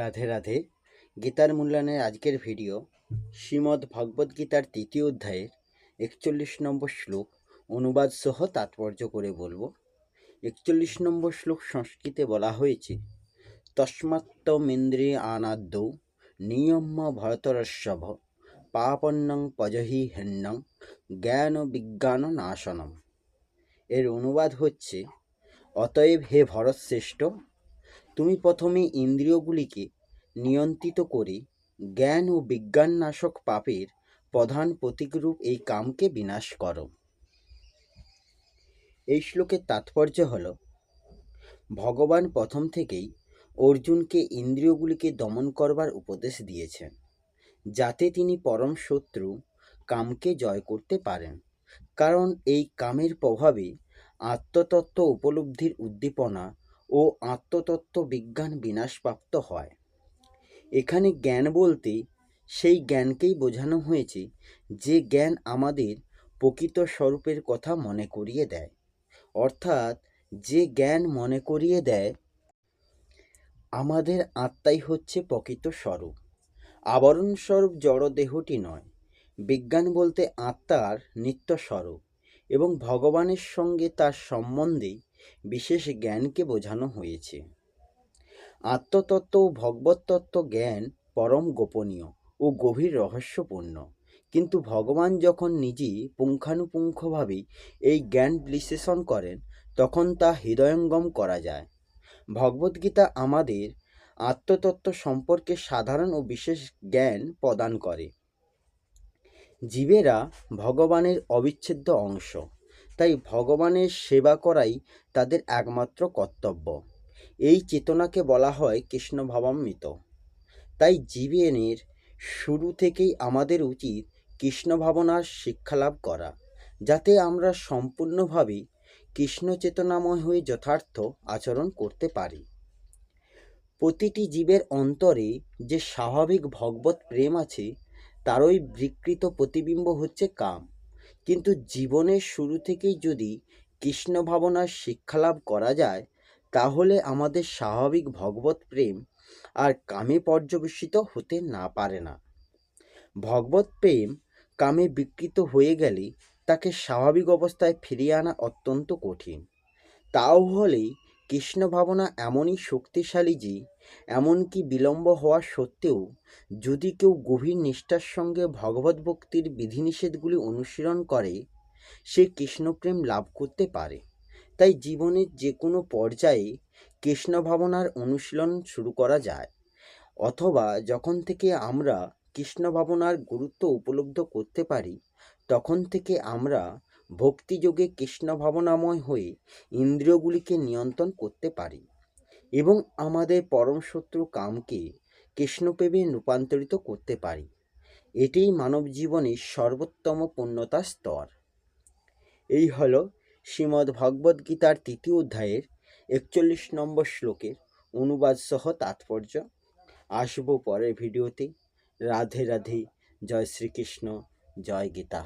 রাধে রাধে। গীতার মূল্যায়নের আজকের ভিডিও শ্রীমদ্ ভগবদ্ গীতার তৃতীয় অধ্যায়ের একচল্লিশ নম্বর শ্লোক অনুবাদ সহ তাৎপর্য করে বলব। একচল্লিশ নম্বর শ্লোক সংস্কৃতে বলা হয়েছে, তস্মাত্তমিন্দ্রিয় আনাদ্য নিয়ম্য ভরতরস্যভ পাপন্নং পজহি হেন্নং জ্ঞান বিজ্ঞান নাশনম। এর অনুবাদ হচ্ছে, অতএব হে ভরতশ্রেষ্ঠ তুমি প্রথমে ইন্দ্রিয়গুলিকে নিয়ন্ত্রিত করে জ্ঞান ও বিজ্ঞান নাশক পাপের প্রধান প্রতীকরূপ এই কামকে বিনাশ করো। এই শ্লোকের তাৎপর্য হল, ভগবান প্রথম থেকেই অর্জুনকে ইন্দ্রিয়গুলিকে দমন করবার উপদেশ দিয়েছেন, যাতে তিনি পরম শত্রু কামকে জয় করতে পারেন। কারণ এই কামের প্রভাবে আত্মতত্ত্ব উপলব্ধির উদ্দীপনা ও আত্মতত্ত্ব বিজ্ঞান বিনাশপ্রাপ্ত হয়। এখানে জ্ঞান বলতে সেই জ্ঞানকেই বোঝানো হয়েছে যে জ্ঞান আমাদের প্রকৃত স্বরূপের কথা মনে করিয়ে দেয়। অর্থাৎ যে জ্ঞান মনে করিয়ে দেয়, আমাদের আত্মাই হচ্ছে প্রকৃত স্বরূপ। আবরণ স্বরূপ জড় দেহটি নয়, বিজ্ঞান বলতে আত্মার নিত্য স্বরূপ। এবং ভগবানের সঙ্গে তার সম্বন্ধে বিশেষ জ্ঞানকে বোঝানো হয়েছে। আত্মতত্ত্ব ও ভগবতত্ত্ব জ্ঞান পরম গোপনীয় ও গভীর রহস্যপূর্ণ। কিন্তু ভগবান যখন নিজেই পুঙ্খানুপুঙ্খভাবে এই জ্ঞান বিশ্লেষণ করেন, তখন তা হৃদয়ঙ্গম করা যায়। ভগবদ্গীতা আমাদের আত্মতত্ত্ব সম্পর্কে সাধারণ ও বিশেষ জ্ঞান প্রদান করে। জীবেরা ভগবানের অবিচ্ছেদ্য অংশ। তাই ভগবানের সেবা করাই তাদের একমাত্র কর্তব্য। এই চেতনাকে বলা হয় কৃষ্ণ ভাবামৃত তাই জীবনের শুরু থেকেই আমাদের উচিত কৃষ্ণ ভাবনার শিক্ষা লাভ করা, যাতে আমরা সম্পূর্ণভাবে কৃষ্ণ চেতনাময় হয়ে যথার্থ আচরণ করতে পারি। প্রতিটি জীবের অন্তরে যে স্বাভাবিক ভগবত প্রেম আছে তারই বিকৃত প্রতিবিম্ব হচ্ছে কাম। কিন্তু জীবনের শুরু থেকেই যদি কৃষ্ণ ভাবনার শিক্ষালাভ করা যায়, তাহলে আমাদের স্বাভাবিক ভগবত প্রেম আর কামে পর্যবেসিত হতে না পারে না। ভগবত প্রেম কামে বিকৃত হয়ে গেলে তাকে স্বাভাবিক অবস্থায় ফিরিয়ে আনা অত্যন্ত কঠিন। তাও হলেই কৃষ্ণ ভাবনা এমনই শক্তিশালী যে, এমনকি বিলম্ব হওয়া সত্ত্বেও যদি কেউ গভীর নিষ্ঠার সঙ্গে ভগবত ভক্তির বিধিনিষেধগুলি অনুশীলন করে, সে কৃষ্ণপ্রেম লাভ করতে পারে। তাই জীবনের যে কোনো পর্যায়ে কৃষ্ণ ভাবনার অনুশীলন শুরু করা যায়। অথবা যখন থেকে আমরা কৃষ্ণ ভাবনার গুরুত্ব উপলব্ধ করতে পারি, তখন থেকে আমরা ভক্তিযোগে কৃষ্ণ ভাবনাময় হয়ে ইন্দ্রিয়গুলিকে নিয়ন্ত্রণ করতে পারি এবং আমাদের পরম শত্রু কামকে কৃষ্ণপ্রেমে রূপান্তরিত করতে পারি। এটিই মানব জীবনের সর্বোত্তম পূর্ণতার স্তর। এই হল শ্রীমদ্ ভগবদ্গীতার তৃতীয় অধ্যায়ের একচল্লিশ নম্বর শ্লোকের অনুবাদ সহ তাৎপর্য। আসব পরের ভিডিওতে। রাধে রাধে। জয় শ্রীকৃষ্ণ। জয় গীতা।